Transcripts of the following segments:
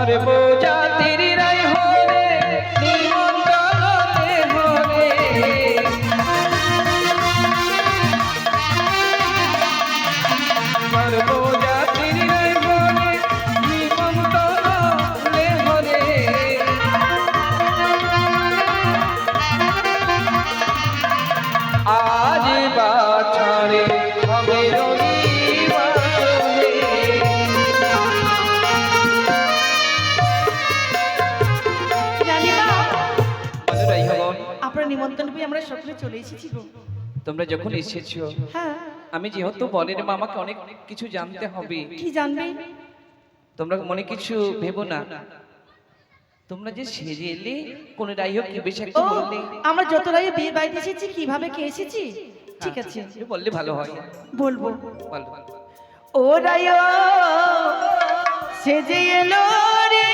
সর্বজাতির নিমন্ত্রণ পেয়ে আমরা সকলে চলে এসেছি গো। তোমরা যখন এসেছ হ্যাঁ। আমি যেহেতু বনের মা আমাকে অনেক কিছু জানতে হবে। কি জানবে? তোমরা মনে কিছু ভেবো না। তোমরা যে সেজে এলে কোন রাই হোক কি বেশ একটা বললে। আমরা যত রায়ে বিয়ে বাড়িতে এসেছি কীভাবে কে এসেছি? ঠিক আছে। বললে ভালো হয়। বলব। বলো ও রায় সেজে এলো রে।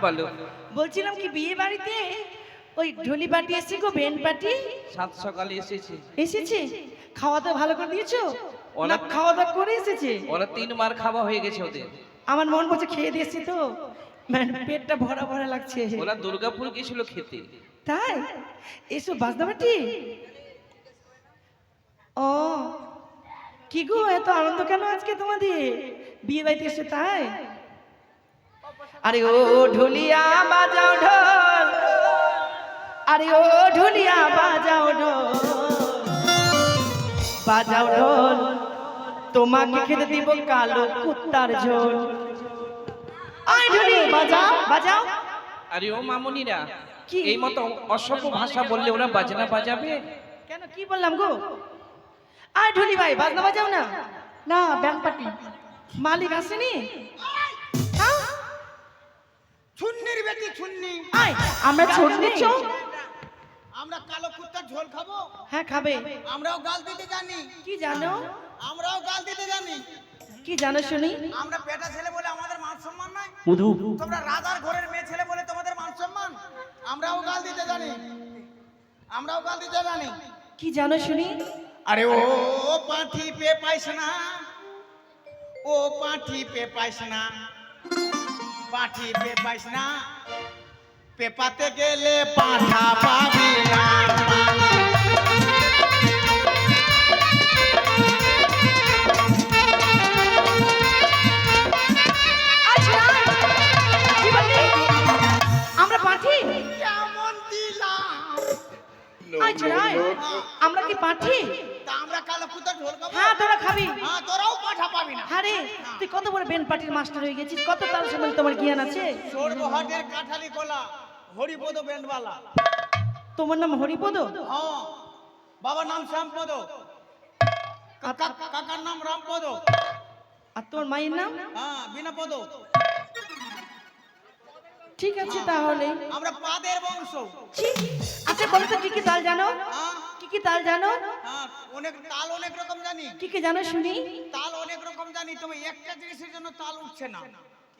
হ্যাঁ বলো। বলছিলাম কি বিয়ে বাড়িতে ওই ঢোলি পার্টি এসেছে গো বেন পার্টি সাত সকালে এসেছে। এসেছে? খাওয়া দাওয়া ভালো করে দিয়েছ? ওরা- খাওয়া দাওয়া করে এসেছে? ওরা তিন মার খাওয়া হয়ে গেছে ওদের। আমার মন বলছে খেয়ে দিয়েছি তো। মানে পেটটা ভরা ভরা লাগছে। ওরা দুর্গাপুর গেছিল খেতে। তাই? এসো বাজদাবাটি ও কি গো এত আনন্দ কেন আজকে তোমাদের? বিয়ে বাড়িতে এসে তাই? আরে ও ঢুলিয়া বাজাও ঢোল। আরে ও ঢুলিয়া বাজাও ঢোল। বাজাও ঢোল। তোমাকে খেতে দিব কালো কুত্তার ঝোল। আই ঢুলি বাজাও বাজাও। আরে ও মামুনিরা কি? এই মতো অসভ্য ভাষা বললে ওরা বাজনা বাজাবে? কেন কি বললাম গো? আয় ঢুলি ভাই বাজনা বাজাও না? না ব্যাংক পার্টি। মালিক আসেনি? ছুন্নির বেটি ছুন্নি। আয় আমরা ছোট নিচ্ছ আমরা। কালো কুত্তার ঝোল খাব। হ্যাঁ খাবে। আমরাও গাল দিতে জানি। কি জানো? আমরাও গাল দিতে জানি। কি জানো শুনি? আমরা পেটা ছেলে বলে আমাদের মান সম্মান নাই। মধু। তোমরা রাজার ঘরের মেয়ে ছেলে বলে তোমাদের মান সম্মান। আমরাও গাল দিতে জানি। আমরাও গাল দিতে জানি। কি জানো শুনি? আরে ও পাঠি পে পাইস না। ও পাঠি পে পাইস না। পাঠি পে পাইস না। পেপাতে গেলে পাঠা পাবি না। বড় বেন পার্টির মাস্টার হয়ে গেছিস কত তার সময় তোমার জ্ঞান আছে? সর্বহাটের কাঠালি কোলা হরিপদ তোমার নাম হরিপদ? হ্যাঁ বাবার নাম শ্যামপদ। কাকা কাকার নাম রামপদ। আর তোমার মায়ের নাম? হ্যাঁ বিনাপদ। ঠিক আছে তাহলে। আমরা পাদের বংশ। আচ্ছা বলো তো কি কি তাল জানো? হ্যাঁ কি তাল জানো? হ্যাঁ অনেক তাল অনেক রকম জানি। কি কি জানো শুনি? তাল অনেক রকম জানি তবে একটা জিনিসের জন্য তাল উঠছে না।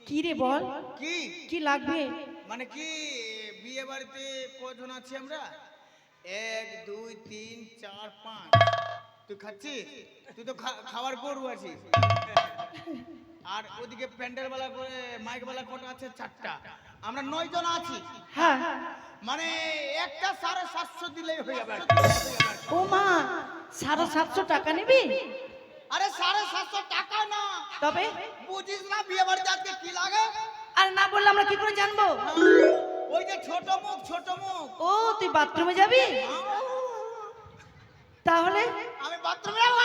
কি রে বল? কি? কি লাগবে? মানে কি বিয়ে বাড়িতে কজন আছি আমরা? এক দুই তিন চার পাঁচ। তুই খাচ্ছিস? তুই তো খাবার গরু আছিস। আর ওদিকে প্যান্ডেল বেলা করে মাইক বেলা কটা আছে? চারটা। আমরা নয় জন আছি। হ্যাঁ। মানে একটা সাড়ে সাতশো দিলেই হয়ে যাবে। ও মা সাড়ে সাতশো টাকা নিবি? আরে সাড়ে সাতশো টাকা না। তবে? বুঝিস না বিয়ে বাড়িতে আজকে কি লাগে? আর না বললে আমরা কি করে জানব? ওই যে ছোট মুখ ছোট মুখ। ও তুই বাথরুমে যাবি? তাহলে? আমি বাথরুমে যাব।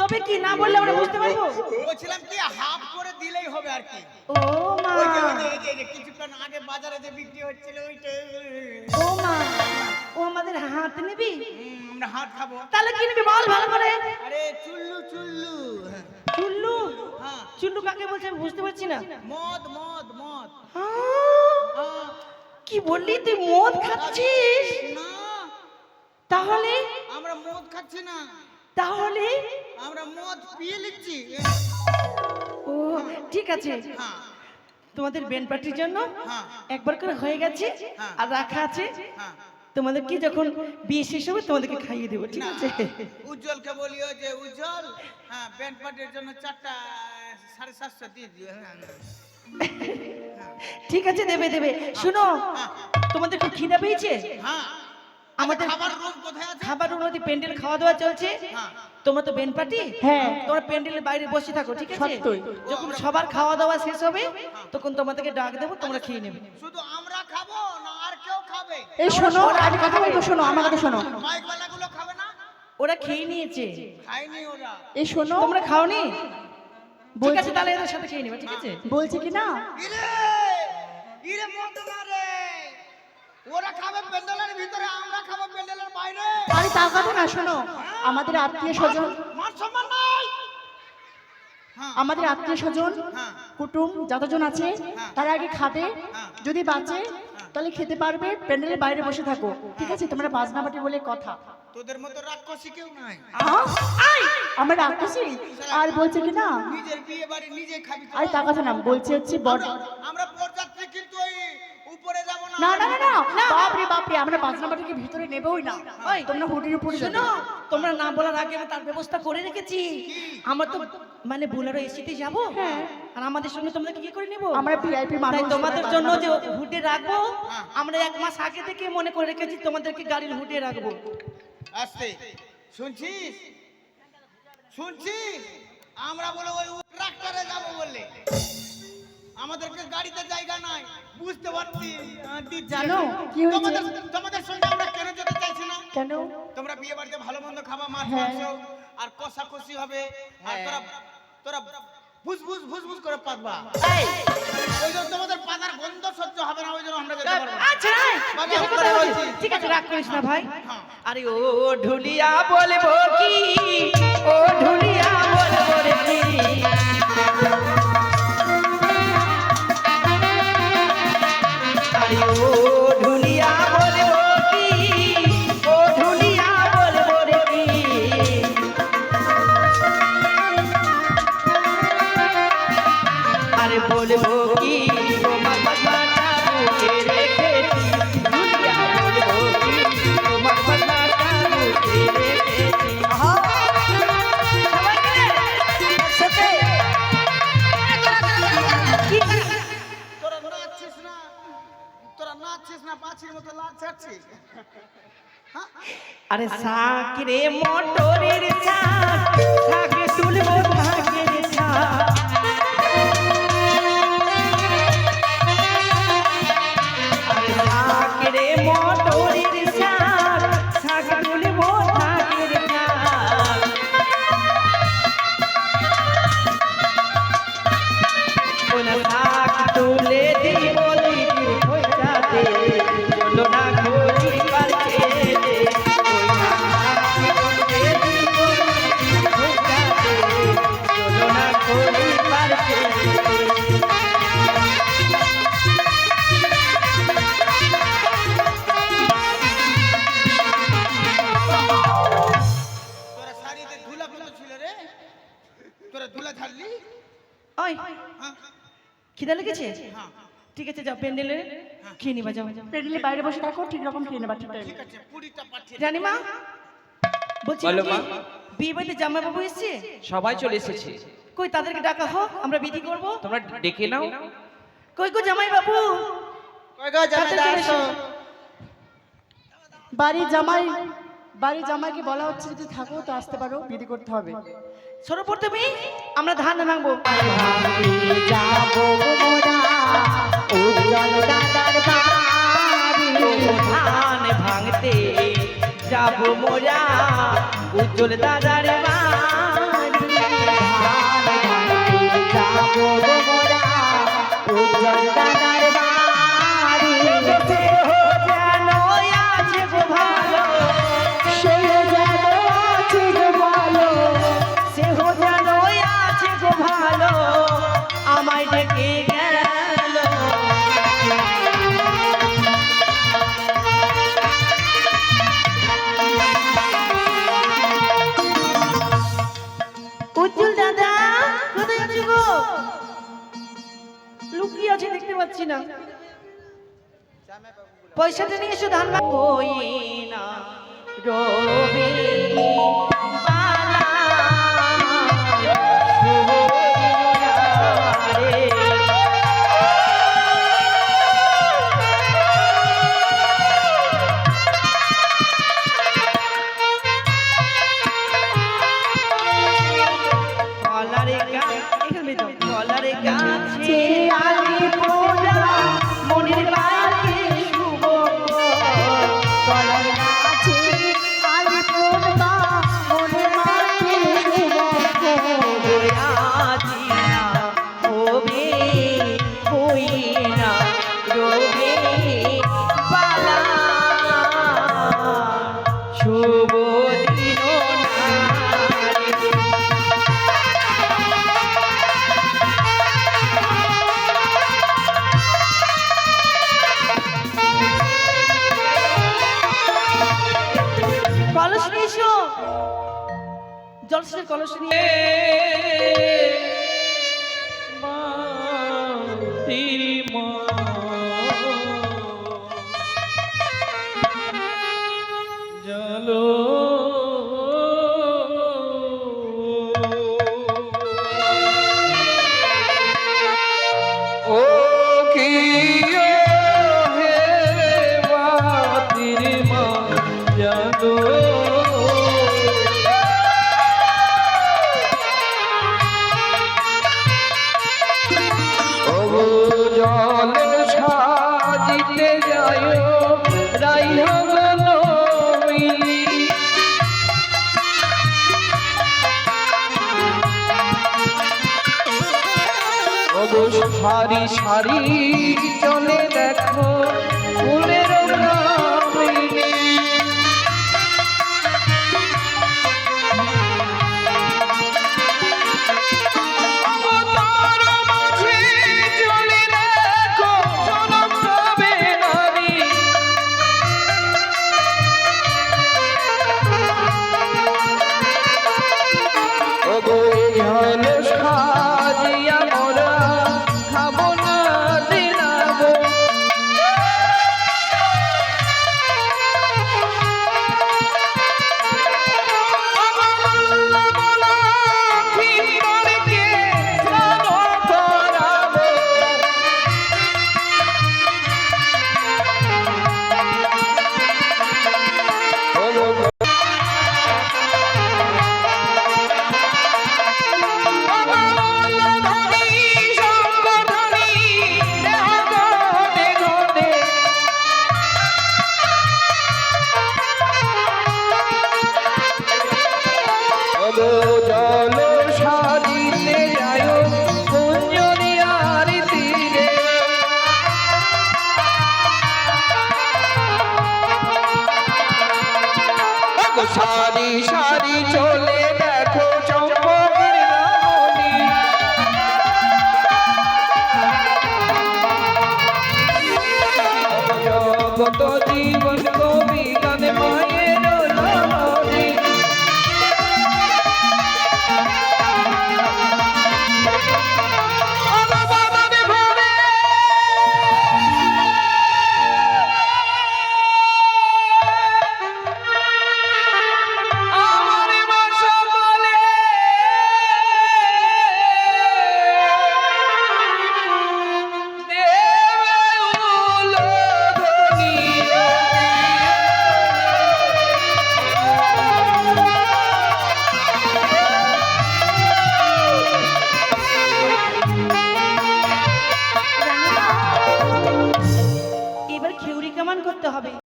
তবে কি না বললে আমরা বুঝতে পারব? বলছিলাম কি হাফ করে দিলেই হবে আর কি। ও এই যে- কিছুক্ষণ আগে বাজারে যে বিক্রি হচ্ছিল ওইটা। ও মা ও আমাদের হাত নিবি? আমরা হাত খাব। তাহলে কি নিবি বল ভালো করে। আরে চুল্লু চুল্লু। চুল্লু? হ্যাঁ। চুল্লু কাকে বলছে আমি বুঝতে পারছি না। মদ মদ মদ। কি বললি তুই মদ খাচ্ছিস? না। তাহলে? আমরা মদ খাচ্ছি না। তাহলে? আমরা মদ পিয়ে নিচ্ছি। ও ঠিক আছে। হ্যাঁ। তোমাদের বেন পার্টির জন্য হ্যাঁ। একবার করে হয়ে গেছে হ্যাঁ। আর রাখা আছে। তোমাদের তোমাদেরকে যখন বিয়ে শেষ হবে তোমাদেরকে খাইয়ে দেবো ঠিক আছে? উজ্জ্বলকে বলিও যে উজ্জ্বল হ্যাঁ ব্যান্ড পার্টির জন্য চারটা সাড়ে সাতশো দিয়ে দিও হ্যাঁ ঠিক আছে দেবে দেবে। শুনো তোমাদের খুব খিদা পেয়েছে? হ্যাঁ। আমাদের- খাবার রুম কোথায় আছে? খাবার উন্নতি প্যান্ডেল খাওয়া দাওয়া চলছে। হ্যাঁ তোমরা তো বেন পার্টি হ্যাঁ। তোমরা প্যান্ডেলের বাইরে বসে থাকো ঠিক আছে। যখন সবার খাওয়া দাওয়া শেষ হবে তখন তোমাদেরকে ডাক দেবো তোমরা খেয়ে নেবে। শুধু আমরা খাব না আর কেউ খাবে? এই শোনো আমি কথা বলব শোনো আমার কথা শোনো। মাইকগুলো খাবে না? ওরা খেয়ে নিয়েছে। খায়নি ওরা। এই শোনো। তোমরা খাওনি? ঠিক বলছি- আছে তাহলে এদের সাথে খেয়ে নেবে ঠিক আছে? বলছি কি না? ইরে! ইরে মত না রে! ওরা খাবে প্যান্ডেলের ভিতরে আমরা খাব প্যান্ডেলের বাইরে। আরে তার কথা না শোনো। আমাদের আত্মীয় স্বজন মান সম্মান নাই। হ্যাঁ। আমাদের আত্মীয় স্বজন হ্যাঁ। কুটুম যতজন আছে তারা আগে খাবে। হ্যাঁ। যদি বাঁচে তাহলে খেতে পারবে প্যান্ডেলের বাইরে বসে থাকো। ঠিক আছে? তোমরা বাজনা বাটি বলে কথা। তোদের মতো রাক্ষসী কেউ নাই। আমরা রাক্ষসী? আর বলছে কি না? নিজের বিয়ে বাড়ি নিজে খাবি আরে তার কথা না বলছে হচ্ছে বড় আমরা- বরযাত্রী কিন্তু ওই উপরে যাব না। না না না না বাপরে বাপরে আমরা বাজনা বাটিকে ভিতরে নেবই না। ওই, তোমরা হুটির উপরে শোনো তোমরা না বলার আগে আমি তার ব্যবস্থা করে রেখেছি। আমরা তো মানে বোলারও এসিতে যাব। আর আমাদের সঙ্গে তোমাদেরকে কি করে নেব? আমরা ভিআইপি মানুষ। তোমাদের জন্য বাজনা যে হুডে রাখব আমরা এক মাস আগে থেকে মনে করে রেখেছি তোমাদেরকে গাড়ির হুডে রাখব। আসতে। শুনছিস? শুনছিস? আমরা বলে ওই ট্রাক্টরে যাব বললে। আমাদেরকে গাড়িতে জায়গা নাই। বুঝতে পারছি জানো কি? তোমাদের তোমাদের সঙ্গে আমরা কেন যেতে চাইছি না? কেন? তোমরা বিয়ে বাড়িতে ভালো মন্দ খাবা মাছ হ্যাঁ। মাংস আর কষা কষি হবে আর তোরা তোরা ভুস ভুস ভুস ভুস করে পাতবা। ওই জন্য তোমাদের পাতার গন্ধ সহ্য হবে না ওই জন্য আমরা যেতে পারব আচ্ছা ঠিক আছে, বলছি। ঠিক আছে রাগ করিস না ভাই। হ্যাঁ। আরে ও ঢুলিয়া বলব কি? ও ঢুলিয়া বলব রে কি আরে আরে সাকিরে মোটরের চাক ওই হ্যাঁ? খিদা লেগেছে? হ্যাঁ ঠিক আছে যাও প্যান্ডেলে খেয়ে নিবা যাও। প্যান্ডেলের বাইরে বসে থাকো ঠিক রকম খেয়ে নেবার ঠিক টাইমে ঠিক আছে পুরিটা পাঠিয়ে রানীমা বলছি বলো, মা। বিয়ে বাড়িতে জামাইবাবু এসছে? সবাই চলে এসেছে। কই তাদেরকে ডাকা হোক আমরা বিধি করব। তোমরা ডেকে নাও। কই কই জামাইবাবু? কই গো আসো বাড়ির জামাই বাড়ির জামাইকে বলা হচ্ছে যদি থাকো তো আসতে পারো, বিধি করতে হবে। সরোপর তুমি আমরা ধান ভাঙবো। ধান ভাঙতে যাব মোরা, উজ্জ্বল দাদার বাড়ি। লুকিয়ে আছে দেখতে পাচ্ছি না। পয়সাটা নিয়ে এসো ধান ওই না রবি জলসের কলস নিয়ে ও সারি সারি চলে দেখো ফুলের সারি সারি